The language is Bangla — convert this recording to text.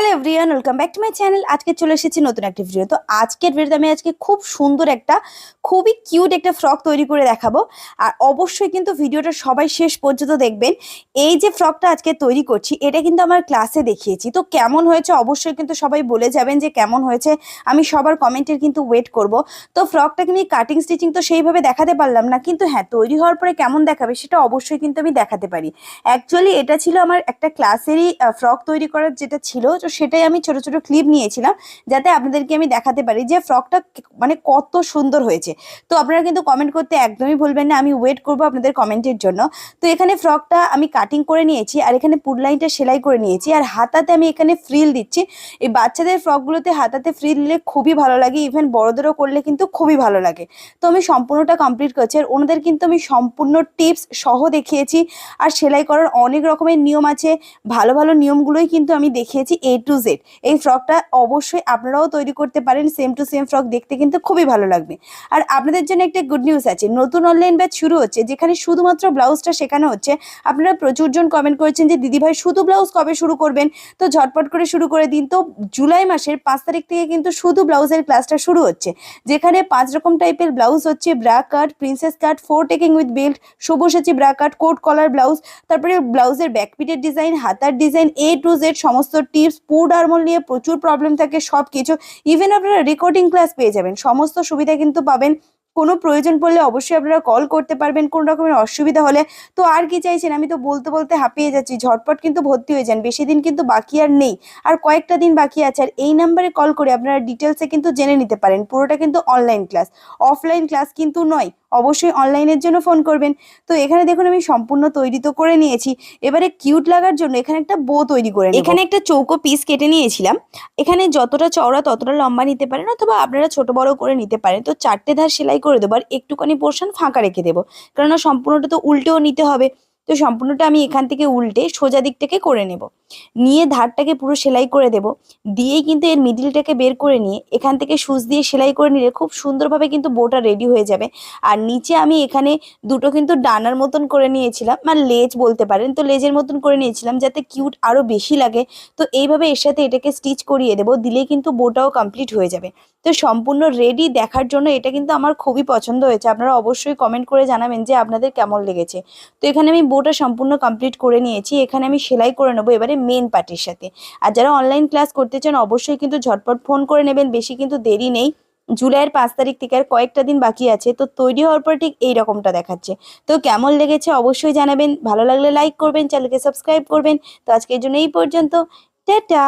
Hello everyone, welcome back to my channel. আজকে চলে এসেছি নতুন একটা ভিডিও তো। আজকের ভিডিওতে আমি আজকে খুব সুন্দর একটা, খুবই কিউট একটা ফ্রক তৈরি করে দেখাবো। আর অবশ্যই কিন্তু ভিডিওটা সবাই শেষ পর্যন্ত দেখবেন। এই যে ফ্রকটা আজকে তৈরি করছি, এটা কিন্তু আমার ক্লাসে দেখিয়েছি। তো কেমন হয়েছে অবশ্যই কিন্তু সবাই বলে যাবেন যে কেমন হয়েছে। আমি সবার কমেন্টের কিন্তু ওয়েট করব। তো ফ্রকটাকে আমি কাটিং স্টিচিং তো সেইভাবে দেখাতে পারলাম না, কিন্তু হ্যাঁ তৈরি হওয়ার পরে কেমন দেখাবে সেটা অবশ্যই কিন্তু আমি দেখাতে পারি। অ্যাকচুয়ালি এটা ছিল আমার একটা ক্লাসেরই ফ্রক তৈরি করার যেটা ছিল সেটাই আমি ছোট ছোট ক্লিপ নিয়েছিলাম যাতে আপনাদেরকে আমি দেখাতে পারি যে ফ্রকটা মানে কত সুন্দর হয়েছে। তো আপনারা কিন্তু কমেন্ট করতে একদমই ভুলবেন না, আমি ওয়েট করব আপনাদের কমেন্টের জন্য। তো এখানে ফ্রকটা আমি কাটিং করে নিয়েছি আর এখানে পুডলাইনটা সেলাই করে নিয়েছি আর হাতাতে আমি এখানে ফ্রিল দিচ্ছি। এই বাচ্চাদের ফ্রকগুলোতে হাতাতে ফ্রিল দিলে খুবই ভালো লাগে ইভেন বড়দেরও করলে কিন্তু খুবই ভালো লাগে। তো আমি সম্পূর্ণটা কমপ্লিট করছি আর ওনাদের কিন্তু আমি সম্পূর্ণ টিপস সহ দেখিয়েছি। আর সেলাই করার অনেক রকমের নিয়ম আছে, ভালো ভালো নিয়মগুলোই কিন্তু আমি দেখিয়েছি এ টু জেড এই ফ্রকটা অবশ্যই আপনারাও তৈরি করতে পারেন সেম টু সেম ফ্রক দেখতে কিন্তু খুবই ভালো লাগবে। আর আপনাদের জন্য একটা গুড নিউজ আছে, নতুন অনলাইন ব্যাচ শুরু হচ্ছে, যেখানে শুধুমাত্র ব্লাউজটা শেখানো হচ্ছে। আপনারা প্রচুর জন কমেন্ট করেছেন যে দিদিভাই শুধু ব্লাউজ কবে শুরু করবেন? তো ঝটপট করে শুরু করে দিন। তো জুলাই মাসের পাঁচ তারিখ থেকে কিন্তু শুধু ব্লাউজের ক্লাসটা শুরু হচ্ছে, যেখানে পাঁচ রকম টাইপের ব্লাউজ হচ্ছে bra cut princess cut four taking with belt সবুজ bra cut coat collar blouse তারপরে ব্লাউজের ব্যাকপিটের ডিজাইন হাতার ডিজাইন এ টু জেড সমস্ত টিপস পুড আরমোল নিয়ে প্রচুর প্রবলেম থাকে সব কিছু ইভেন আপনারা রেকর্ডিং ক্লাস পেয়ে যাবেন। সমস্ত সুবিধা কিন্তু পাবেন। কোনো প্রয়োজন পড়লে অবশ্যই আপনারা কল করতে পারবেন। কোন রকমের অসুবিধা হলে তো আর কি চাইছেন? আমি তো বলতে বলতে হাঁপিয়ে যাচ্ছি। ঝটপট কিন্তু ভর্তি হয়ে যান। বেশি দিন কিন্তু বাকি আর নেই। আর কয়েকটা দিন বাকি আছে। আর এই নাম্বারে কল করে আপনারা ডিটেলসে কিন্তু জেনে নিতে পারেন। পুরোটা কিন্তু অনলাইন ক্লাস অফলাইন ক্লাস কিন্তু নয়। অবশ্যই অনলাইনের জন্য ফোন করবেন। তো এখানে দেখুন, আমি সম্পূর্ণ তৈরি তো করে নিয়েছি। এবারে কিউট লাগার জন্য এখানে একটা বো তৈরি করে এখানে একটা চৌকো পিস কেটে নিয়েছিলাম। এখানে যতটা চওড়া ততটা লম্বা নিতে পারেন অথবা আপনারা ছোট বড় করে নিতে পারেন। তো চারটে ধার সেলাই করে দেবো আর একটুখানি পোর্শন ফাঁকা রেখে দেবো। কেননা সম্পূর্ণটা তো উল্টেও নিতে হবে। তো সম্পূর্ণটা আমি এখান থেকে উল্টে সোজা দিক থেকে করে নেব। নিয়ে ধারটাকে পুরো সেলাই করে দেব। দিয়েই কিন্তু এর মিডিলটাকে বের করে নিয়ে এখান থেকে সুচ দিয়ে সেলাই করে নিলে খুব সুন্দরভাবে কিন্তু বোটা রেডি হয়ে যাবে। আর নিচে আমি এখানে দুটো কিন্তু ডানার মতন করে নিয়েছিলাম মানে লেজ বলতে পারেন। তো লেজের মতন করে নিয়েছিলাম যাতে কিউট আরও বেশি লাগে। তো এইভাবে এর সাথে এটাকে স্টিচ করিয়ে দেবো, দিলেই কিন্তু বোটাও কমপ্লিট হয়ে যাবে। তো সম্পূর্ণ রেডি দেখার জন্য এটা কিন্তু আমার খুবই পছন্দ হয়েছে। আপনারা অবশ্যই কমেন্ট করে জানাবেন যে আপনাদের কেমন লেগেছে। তো এখানে আমি বোটা সম্পূর্ণ কমপ্লিট করে নিয়েছি। এখানে আমি সেলাই করে নেব এবারে মেন পার্টির সাথে। আর যারা অনলাইন ক্লাস করতে চান, অবশ্যই কিন্তু ঝটপট ফোন করে নেবেন। বেশি কিন্তু দেরি নেই। জুলাইয়ের পাঁচ তারিখ থেকে আর কয়েকটা দিন বাকি আছে। তো তৈরি হওয়ার পর ঠিক এই রকমটা দেখাচ্ছে। তো কেমন লেগেছে অবশ্যই জানাবেন। ভালো লাগলে লাইক করবেন, চ্যানেলকে সাবস্ক্রাইব করবেন। তো আজকের জন্য এই পর্যন্ত। টাটা!